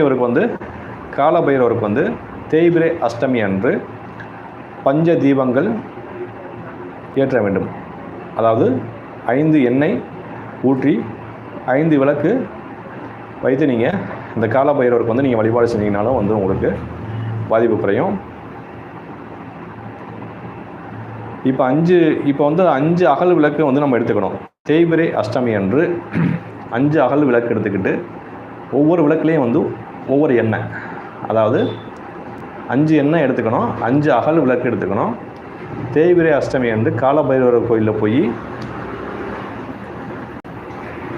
இவருக்கு வந்து காலபைரவருக்கு வந்து தேய்பிரை அஷ்டமி அன்று பஞ்ச தீபங்கள் ஏற்ற வேண்டும். அதாவது ஐந்து எண்ணெய் ஊற்றி ஐந்து விளக்கு வைத்து நீங்கள் இந்த காலபைரவருக்கு வந்து நீங்கள் வழிபாடு செஞ்சீங்கனாலும் வந்து உங்களுக்கு பாதிப்பு குறையும். இப்போ அஞ்சு இப்போ வந்து அஞ்சு அகல் விளக்கு வந்து நம்ம எடுத்துக்கணும். தேய்பிரை அஷ்டமி அன்று அஞ்சு அகல் விளக்கு எடுத்துக்கிட்டு ஒவ்வொரு விளக்குலேயும் வந்து ஒவ்வொரு எண்ணெய். அதாவது அஞ்சு எண்ணெய் எடுத்துக்கணும். அஞ்சு அகல் விளக்கு எடுத்துக்கணும். தேய்பிரை அஷ்டமி வந்து காலபைரவர் கோயிலில் போய்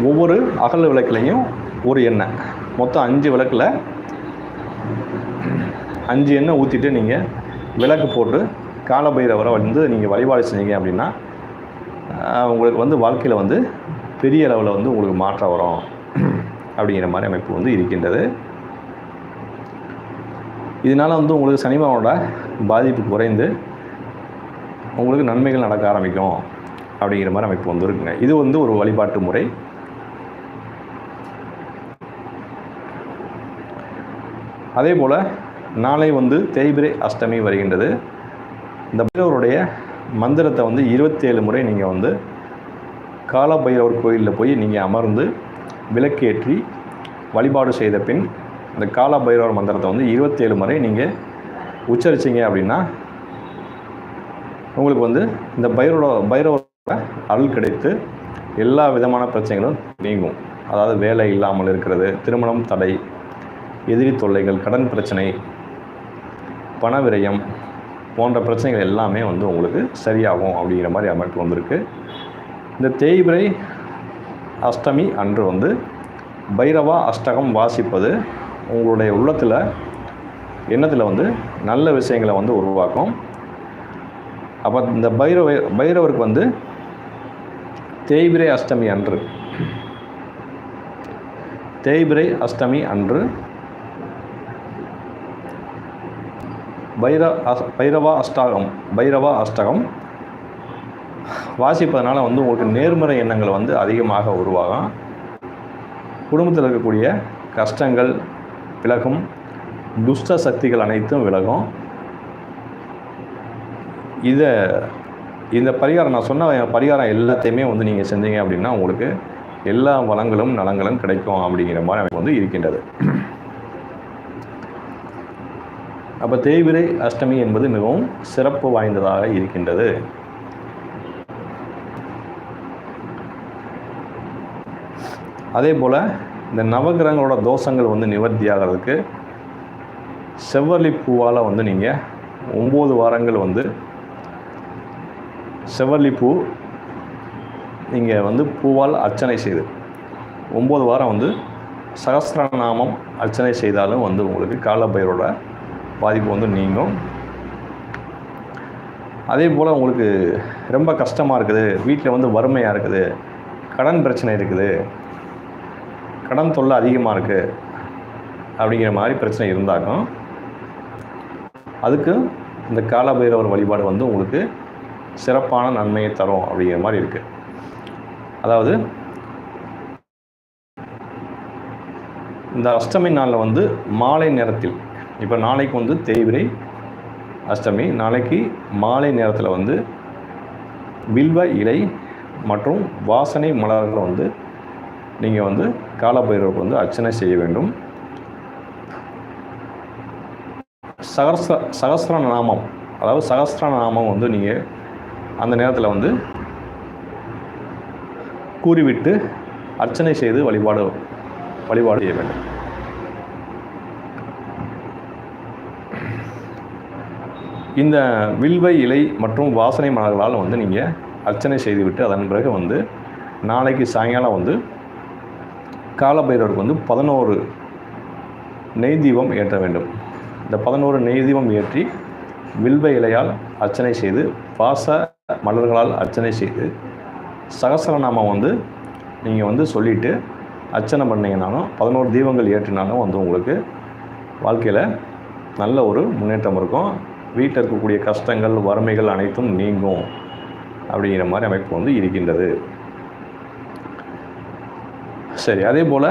ஒவ்வொரு அகல் விளக்குலையும் ஒரு எண்ணெய். மொத்தம் அஞ்சு விளக்கில் அஞ்சு எண்ணெய் ஊற்றிட்டு நீங்கள் விளக்கு போட்டு காலபைரவரை வந்து நீங்கள் வழிபாடு செஞ்சீங்க அப்படின்னா உங்களுக்கு வந்து வாழ்க்கையில் வந்து பெரிய அளவில் வந்து உங்களுக்கு மாற்றம் வரும். அப்படிங்கிற மாதிரி அமைப்பு வந்து இருக்கின்றது. இதனால் வந்து உங்களுக்கு சனிமாவோட பாதிப்பு குறைந்து உங்களுக்கு நன்மைகள் நடக்க ஆரம்பிக்கும் அப்படிங்கிற மாதிரி அமைப்பு வந்து இருக்குங்க. இது வந்து ஒரு வழிபாட்டு முறை. அதே போல் நாளை வந்து தேய்பிரை அஷ்டமி வருகின்றது. இந்த பைரவருடைய மந்திரத்தை வந்து இருபத்தேழு முறை நீங்கள் வந்து காலபைரவர் கோயிலில் போய் நீங்கள் அமர்ந்து விளக்கேற்றி வழிபாடு செய்த பின் இந்த காலபைரவர் மந்திரத்தை வந்து இருபத்தேழு முறை நீங்கள் உச்சரிச்சீங்க அப்படின்னா உங்களுக்கு வந்து இந்த பைரவ பைரவரோட அருள் கிடைத்து எல்லா விதமான பிரச்சனைகளும் நீங்கும். அதாவது வேலை இல்லாமல் இருக்கிறது திருமணம் தடை எதிரி தொல்லைகள் கடன் பிரச்சனை பண விரயம் போன்ற பிரச்சனைகள் எல்லாமே வந்து உங்களுக்கு சரியாகும் அப்படிங்கிற மாதிரி அமைப்பு வந்திருக்கு. இந்த தேய்பிரை அஷ்டமி அன்று வந்து பைரவா அஷ்டகம் வாசிப்பது உங்களுடைய உள்ளத்தில் எண்ணத்தில் வந்து நல்ல விஷயங்களை வந்து உருவாக்கும். அப்போ இந்த பைரவ பைரவருக்கு வந்து தேய்பிரை அஷ்டமி அன்று. தேய்பிரை அஷ்டமி அன்று பைர அஸ் பைரவா அஷ்டகம் பைரவா அஷ்டகம் வாசிப்பதனால வந்து உங்களுக்கு நேர்மறை எண்ணங்கள் வந்து அதிகமாக உருவாகும். குடும்பத்தில் இருக்கக்கூடிய கஷ்டங்கள் விலகும். துஷ்ட சக்திகள் அனைத்தும் விலகும். இதை இந்த பரிகாரம் நான் சொன்ன பரிகாரம் எல்லாத்தையுமே வந்து நீங்கள் செஞ்சீங்க அப்படின்னா உங்களுக்கு எல்லா வளங்களும் நலங்களும் கிடைக்கும் அப்படிங்கிற மாதிரி எனக்கு வந்து இருக்கின்றது. அப்போ தேய்விரை அஷ்டமி என்பது மிகவும் சிறப்பு வாய்ந்ததாக இருக்கின்றது. அதே போல் இந்த நவகிரகங்களோட தோஷங்கள் வந்து நிவர்த்தி ஆகிறதுக்கு செவ்வரளி பூவால் வந்து நீங்கள் ஒம்பது வாரங்கள் வந்து செவ்வரளி பூ நீங்கள் வந்து பூவால் அர்ச்சனை செய்து ஒம்பது வாரம் வந்து சகசிரநாமம் அர்ச்சனை செய்தாலும் வந்து உங்களுக்கு காலபைரோட பாதிப்பு வந்து நீங்கும். அதே போல் உங்களுக்கு ரொம்ப கஷ்டமாக இருக்குது வீட்டில் வந்து வறுமையாக இருக்குது கடன் பிரச்சனை இருக்குது கடன் தொல்லை அதிகமாக இருக்குது அப்படிங்கிற மாதிரி பிரச்சனை இருந்தாலும் அதுக்கு இந்த காலபைரவர் வழிபாடு வந்து உங்களுக்கு சிறப்பான நன்மையை தரும் அப்படிங்கிற மாதிரி இருக்குது அதாவது இந்த அஷ்டமி நாளில் வந்து மாலை நேரத்தில் இப்போ நாளைக்கு வந்து தேய்பிரை அஷ்டமி நாளைக்கு மாலை நேரத்தில் வந்து வில்வ இலை மற்றும் வாசனை மலர்கள் வந்து நீங்கள் வந்து காலபைரவருக்கு வந்து அர்ச்சனை செய்ய வேண்டும். சகஸ்ர சகஸ்ர நாமம் அதாவது சகஸ்ர நாமம் வந்து நீங்கள் அந்த நேரத்தில் வந்து கூறிவிட்டு அர்ச்சனை செய்து வழிபாடு வழிபாடு செய்ய வேண்டும். இந்த வில்வை இலை மற்றும் வாசனை மலர்களால் வந்து நீங்கள் அர்ச்சனை செய்துவிட்டு அதன் பிறகு வந்து நாளைக்கு சாயங்காலம் வந்து காலபைரவருக்கு வந்து பதினோரு நெய் தீபம் ஏற்ற வேண்டும். இந்த பதினோரு நெய் தீபம் ஏற்றி வில்வ இலையால் அர்ச்சனை செய்து பாச மலர்களால் அர்ச்சனை செய்து சகசரநாமம் வந்து நீங்கள் வந்து சொல்லிவிட்டு அர்ச்சனை பண்ணிங்கனாலும் பதினோரு தீபங்கள் ஏற்றினாலும் வந்து உங்களுக்கு வாழ்க்கையில் நல்ல ஒரு முன்னேற்றம் இருக்கும். வீட்டில் இருக்கக்கூடிய கஷ்டங்கள் வறுமைகள் அனைத்தும் நீங்கும் அப்படிங்கிற மாதிரி அமைப்பு வந்து இருக்கின்றது. சரி அதே போல்